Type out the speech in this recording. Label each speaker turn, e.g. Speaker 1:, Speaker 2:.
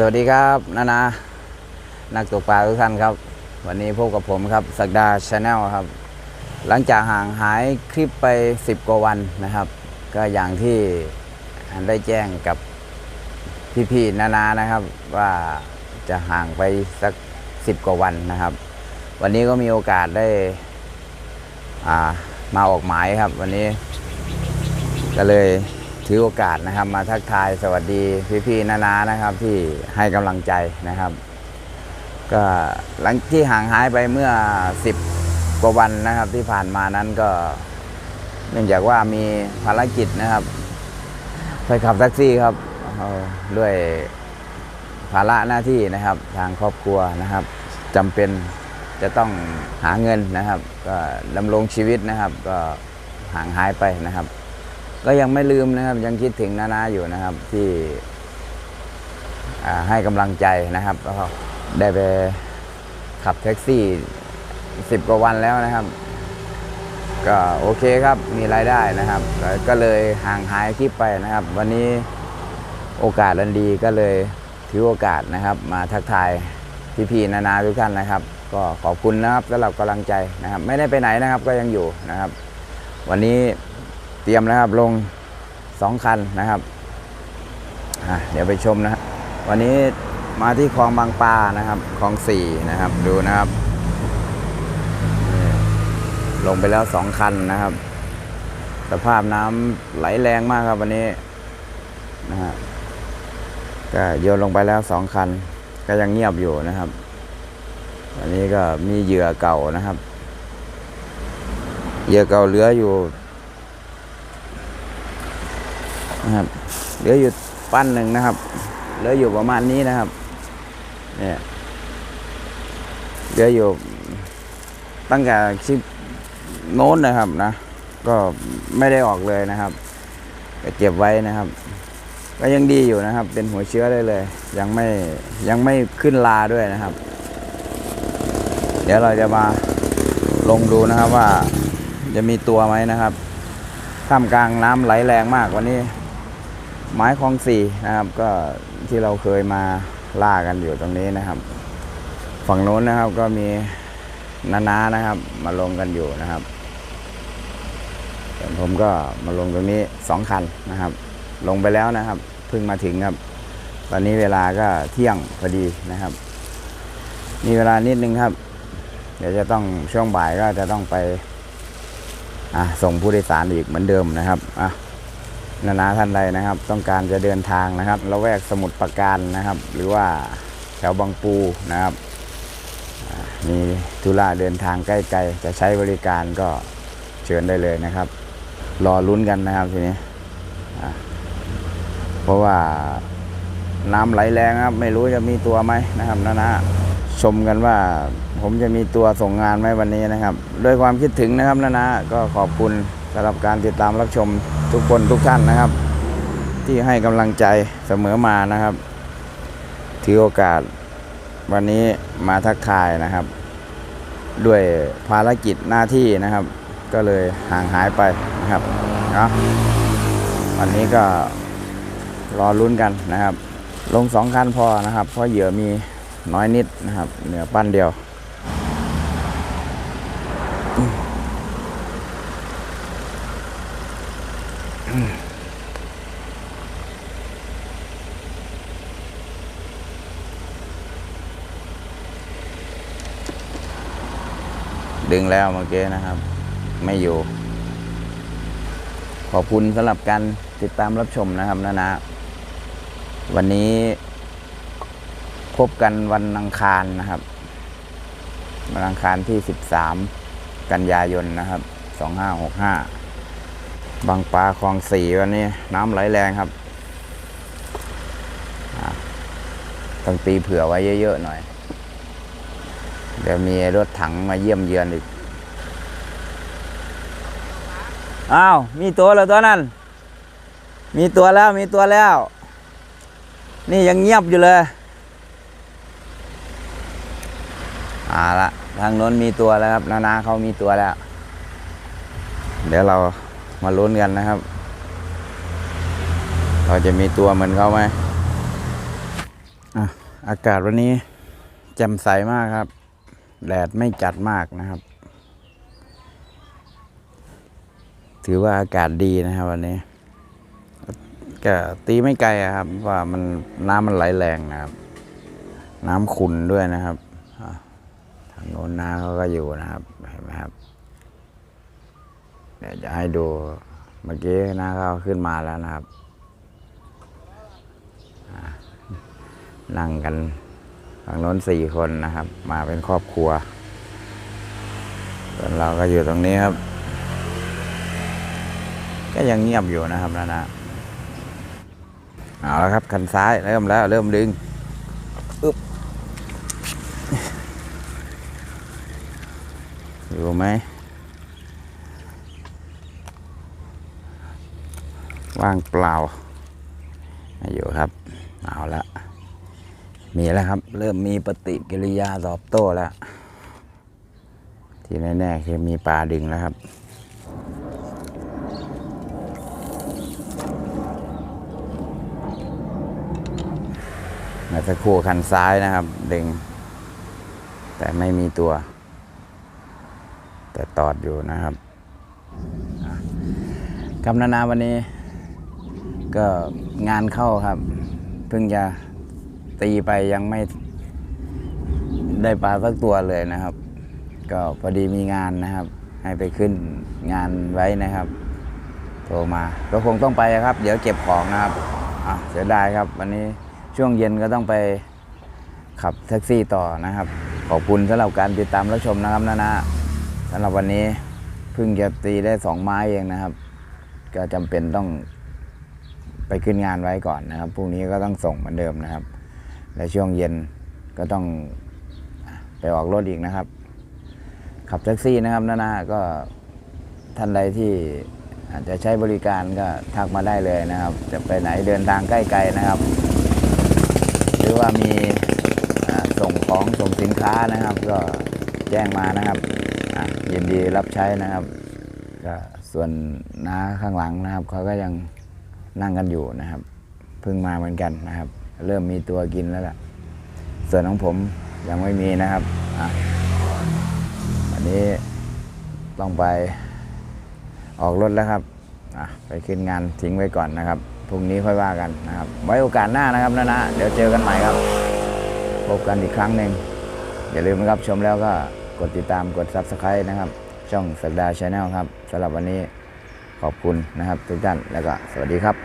Speaker 1: สวัสดีครับนานา นักตกปลาทุกท่านครับ วันนี้พบกับผมครับสักดาชาแนลครับ หลังจากห่างหายคลิปไป 10 กว่าวันนะครับ ก็อย่างที่ได้แจ้งกับพี่ๆนานานะครับ ว่าจะห่างไปสัก 10 กว่าวันนะครับ วันนี้ก็มีโอกาสได้ามาออกหมายครับ วันนี้ก็เลย ถือโอกาสนะครับ มาทักทายสวัสดีพี่ๆนานานะครับ ที่ให้กำลังใจนะครับ ก็หลังที่ห่างหายไปเมื่อ 10 กว่าวันนะครับ ที่ผ่านมานั้นก็ เนื่องจากว่ามีภารกิจนะครับไปขับแท็กซี่ครับด้วยภาระหน้าที่นะครับ ทางครอบครัวนะครับจำเป็นจะต้องหาเงินนะครับ ก็ดำรงชีวิตนะครับ ก็ห่างหายไปนะครับ ก็ยังไม่ลืมนะครับ ยังคิดถึงนานาอยู่นะครับ ที่ให้กำลังใจนะครับก็ได้ไปขับแท็กซี่สิบกว่าวันแล้วนะครับ ก็โอเคครับมีรายได้นะครับ ก็เลยห่างหายคลิปไปนะครับ วันนี้โอกาสอันดีก็เลยถือโอกาสนะครับ มาทักทายพี่ๆนานาทุกท่านนะครับ ก็ขอบคุณนะครับสำหรับกำลังใจนะครับ ไม่ได้ไปไหนนะครับก็ยังอยู่นะครับ วันนี้ ตรียมแล้วครับ ลงสองคันนะครับเดี๋ยวไปชมนะวันนี้มาที่คลองบางปลานะครับคลองสี่นะครับ ดูนะครับ ลงไปแล้วสองคันนะครับ สภาพน้ำไหลแรงมากครับวันนี้นะฮะก็โยนลงไปแล้วสองคัน ก็ยังเงียบอยู่นะครับอันนี้ก็มีเหยื่อเก่านะครับ เหยื่อเก่าเหลืออยู่ นะครับเหลืออยู่ปั้นหนึ่งนะครับเหลืออยู่ประมาณนี้นะครับเนี่ยเหลืออยู่ตั้งแต่คลิปโน้นนะครับนะ ก็ไม่ได้ออกเลยนะครับก็เก็บไว้นะครับ ก็ยังดีอยู่นะครับ เป็นหัวเชื้อได้เลย ยังไม่ยังไม่ขึ้นลาด้วยนะครับ เดี๋ยวเราจะมาลงดูนะครับว่าจะมีตัวไหมนะครับท่ามกลางน้ำไหลแรงมากวันนี้ ไม้คลองสี่นะครับ ก็ที่เราเคยมาล่ากันอยู่ตรงนี้นะครับ ฝั่งโน้นนะครับก็มีนานานะครับ มาลงกันอยู่นะครับผมก็มาลงตรงนี้สองคันนะครับ ลงไปแล้วนะครับเพิ่งมาถึงครับ ตอนนี้เวลาก็เที่ยงพอดีนะครับ มีเวลานิดนึงครับ เดี๋ยวจะต้องช่วงบ่ายก็จะต้องไปอะส่งผู้โดยสารอีกเหมือนเดิมนะครับอะ นานาท่านใดนะครับ ต้องการจะเดินทางนะครับละแวกสมุทรปราการนะครับ หรือว่าแถวบางปูนะครับมีธุระเดินทางใกล้ๆจะใช้บริการก็เชิญได้เลยนะครับ รอลุ้นกันนะครับทีนี้เพราะว่าน้ำไหลแรงครับ ไม่รู้จะมีตัวไหมนะครับนานาชมกันว่าผมจะมีตัวส่งงานไหมวันนี้นะครับ ด้วยความคิดถึงนะครับนานาก็ขอบคุณำหรับการติดตามรับชมทุกคนทุกท่านนะครับ ที่ให้กำลังใจเสมอมานะครับถือโอกาสวันนี้มาทักทายนะครับ ด้วยภารกิจหน้าที่นะครับ ก็เลยห่างหายไปนะครับเนาะวันนี้ก็รอลุ้นกันนะครับ ลงสองคันพอนะครับ เพราะเหยื่อมีน้อยนิดนะครับ เหนือปั้นเดียว ดึงแล้วเมื่อกี้นะครับ ไม่อยู่ ขอบคุณสำหรับการติดตามรับชมนะครับนะนะ วันนี้พบกันวันอังคารนะครับ วันอังคารที่ 13 กันยายนนะครับ 2565 บางปลาคลองสี่วันนี้น้ำไหลแรงครับต้องตีเผื่อไว้เยอะ ๆ หน่อย เดี๋ยวมีรถถังมาเยี่ยมเยือนอีก อ้าว มีตัวแล้วตัวนั้น มีตัวแล้วมีตัวแล้ว นี่ยังเงียบอยู่เลยอ่าละทางโน้นมีตัวแล้วครับนานาเขามีตัวแล้ว เดี๋ยวเรามาลุ้นกันนะครับ เราจะมีตัวเหมือนเขาไหมอะอากาศวันนี้แจ่มใสมากครับ แดดไม่จัดมากนะครับ ถือว่าอากาศดีนะครับวันนี้ ก็ตีไม่ไกลครับว่ามันน้ำมันไหลแรงนะครับ น้ำขุ่นด้วยนะครับทางโน้นนาเขาก็อยู่นะครับเห็นไหมครับเดี๋ยวจะให้ดูเมื่อกี้น้าเขาขึ้นมาแล้วนะครับนั่งกัน ทางโน้นสี่คนนะครับ มาเป็นครอบครัวส่วนเราก็อยู่ตรงนี้ครับ ก็ยังเงียบอยู่นะครับนะนะเอาแล้วครับคันซ้ายเริ่มแล้วเริ่มดึงอึ๊บอยู่ไหมว่างเปล่าอยู่ครับ เอาละ มีแล้วครับ เริ่มมีปฏิกิริยาตอบโต้แล้ว ที่แน่ๆคือมีปลาดึงแล้วครับมื่อสักครู่คันซ้ายนะครับ ดึง แต่ไม่มีตัว แต่ตอดอยู่นะครับอะคำนานาวันนี้ ก็งานเข้าครับ เพิ่งจะ ตีไปยังไม่ได้ปลาสักตัวเลยนะครับ ก็พอดีมีงานนะครับ ให้ไปขึ้นงานไว้นะครับ โทรมาก็คงต้องไปครับ เดี๋ยวเก็บของนะครับอะเสียดายครับ วันนี้ช่วงเย็นก็ต้องไปขับแท็กซี่ต่อนะครับ ขอบคุณสำหรับการติดตามรับชมนะครับนะนะสำหรับวันนี้เพิ่งจะตีได้สองไม้เองนะครับ ก็จำเป็นต้องไปขึ้นงานไว้ก่อนนะครับพรุ่งนี้ก็ต้องส่งเหมือนเดิมนะครับ และช่วงเย็นก็ต้องไปออกรถอีกนะครับ ขับแท็กซี่นะครับนานาก็ท่านใดที่อาจจะใช้บริการก็ทักมาได้เลยนะครับ จะไปไหนเดินทางใกล้ๆนะครับ หรือว่ามีส่งของส่งสินค้านะครับ ก็แจ้งมานะครับยินดีรับใช้นะครับก็ส่วนน้าข้างหลังนะครับเขาก็ยังนั่งกันอยู่นะครับ เพิ่งมาเหมือนกันนะครับ เริ่มมีตัวกินแล้วล่ะ ส่วนของผมยังไม่มีนะครับอันนี้ต้องไปออกรถแล้วครับไปขึ้นงานทิ้งไว้ก่อนนะครับพรุ่งนี้ค่อยว่ากันนะครับ ไว้โอกาสหน้านะครับนะนะเดี๋ยวเจอกันใหม่ครับ พบกันอีกครั้งหนึ่งอย่าลืมนะครับชมแล้วก็กดติดตามกด Subscribe นะครับ ช่องสักดาชาแนลครับสำหรับวันนี้ขอบคุณนะครับทุกท่านแล้วก็สวัสดีครับ